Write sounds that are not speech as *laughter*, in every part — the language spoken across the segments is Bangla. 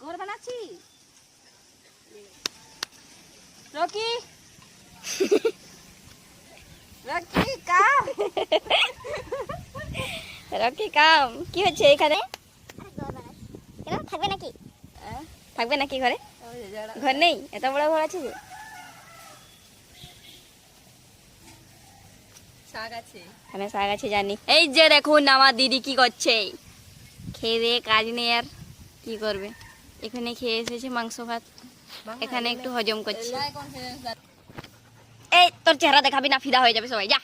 ঘর বানাচ্ছি? Rocky? Rocky come? Rocky come. কি হচ্ছে এখানে? কেন? থাকবে নাকি? হ্যাঁ? থাকবে নাকি ঘরে? ঘর নেই? এত বড় ঘর আছে যে? শাক আছে। শাক আছে জানি। এই যে দেখুন আমার দিদি কি করছে। খেয়ে দিয়ে কাজ নেই আর। কি করবে? এখানে খেয়ে এসেছে মাংস ভাত। এখানে একটু হজম করছে। এই তোর চেহারা দেখাবি না ফিদা হয়ে যাবে সবাই যা।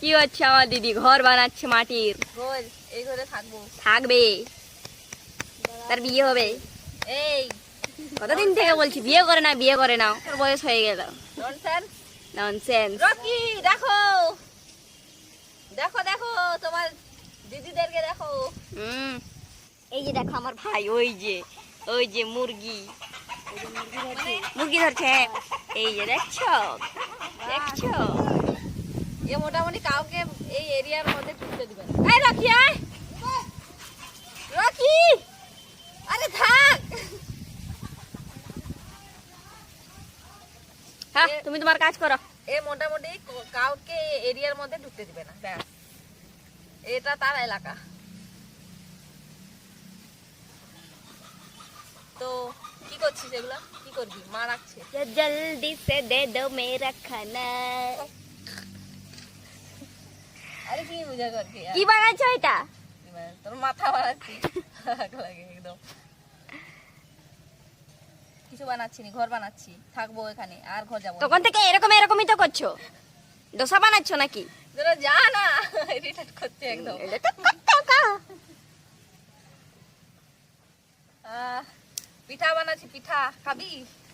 কি হচ্ছে আমার দিদি? ঘর বানাচ্ছে মাটির। এই ঘরে থাকব। থাকবে। তার বিয়ে হবে। এই। কতদিন থেকে বলছি বিয়ে করে না বিয়ে করে নাও। তোর বয়স হয়ে গেল। ননসেন্স ননসেন্স রকি দেখো। দেখো দেখো তোমার দিদিদেরকে দেখো। হুম। এই যে দেখো আমার ভাই ওই যে ওই যে মুরগি। মুরগি ধরছে এই যে দেখছ? দেখছ? এ মোটামুটি কাউকে এই এরিয়ার মধ্যে ঢুকতে দিবে এই রকি আয়। রকি আরে থাক। হ্যাঁ তুমি তোমার কাজ করো। এ মোটামুটি কাউকে এরিয়ার মধ্যে ঢুকতে দিবে না ব্যাস। এটা তার এলাকা। তো কি করছিস এগুলা? কি করবি? মা রাখছে। জলদি সে দে দো মেরা খানা। আরে কি মজা করছি কি বানাচ্ছো এটা? তোর মাথা বানাচ্ছি। লাগে একদম। কিছু বানাচ্ছি নি ঘর বানাচ্ছি। থাকব এখানে আর ঘর যাব। তখন থেকে এরকম এরকমই তো করছ। দোসা বানাচ্ছো নাকি? তোরা যা না ইরিটেট করছে একদম। এটা তো করতে। আহ, পিঠা বানাচ্ছি পিঠা খাবি?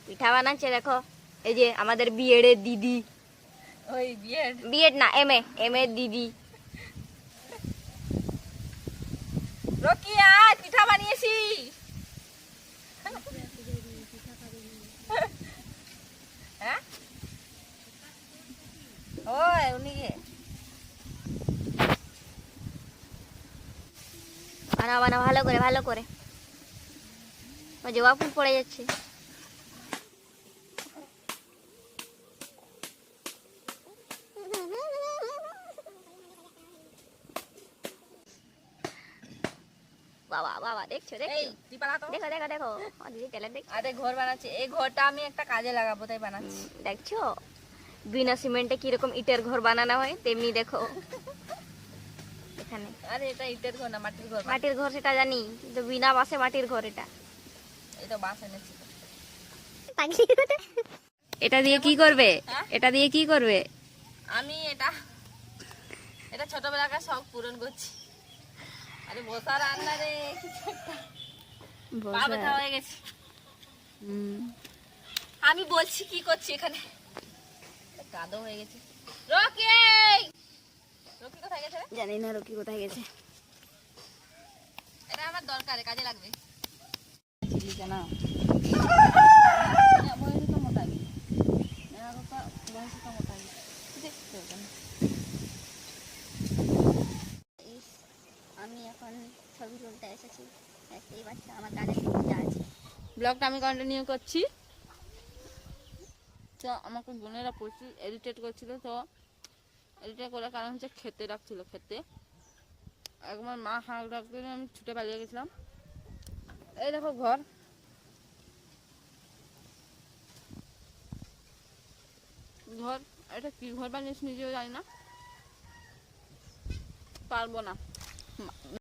পিঠা বানাচ্ছে দেখো। এই যে আমাদের বিয়ের দিদি। ওই বিয়ের বিয়ের না এম এ এম এর দিদি। রকি আয় পিঠা বানিয়েছি। হ্যাঁ? ওই উনি কে? বানা বানা ভালো করে ভালো করে। জবা ফুল পড়ে যাচ্ছে। বাবা বাবা দেখছ দেখছ? দেখো দেখো দেখো। দিদি ট্যালেন্ট দেখছ। আরে ঘর বানাচ্ছি। এই ঘরটা আমি একটা কাজে লাগাবো তাই বানাচ্ছি। দেখছ? বিনা সিমেন্টে কীরকম ইটের ঘর বানানো হয় তেমনি দেখো। এখানে। আরে এটা ইটের ঘর না মাটির ঘর মাটির ঘর সেটা জানি কিন্তু বিনা বাসে মাটির ঘর এটা। এই বাস এনেছি। এটা দিয়ে কি করবে? হ্যাঁ? এটা দিয়ে কি করবে? আমি এটা এটা ছোটবেলাকার শখ পূরণ করছি। আরে বসা রান্না রে পা ব্যথা হয়ে গেছে। হুম। আমি বলছি কি করছি এখানে? কাদো হয়ে গেছে। রকি! রকি কোথায় গেছে? জানি না রকি কোথায় গেছে। এটা আমার দরকার কাজে লাগবে। *laughs* আমি এখন ছবি তুলতে এসেছি। দেখতেই পাচ্ছ আমার আছে। ব্লগটা আমি কন্টিনিউ করছি। তো আমাকে বোনেরা প্রচুর এডিটেট করছিল তো এডিটেট করার কারণ হচ্ছে খেতে রাখছিল খেতে। একবার মা হাঁক ডাকতে আমি ছুটে পালিয়ে গেছিলাম। এই দেখো ঘর। ঘর এটা কি ঘর বানিয়েছি নিজেও জানি না। পারব না।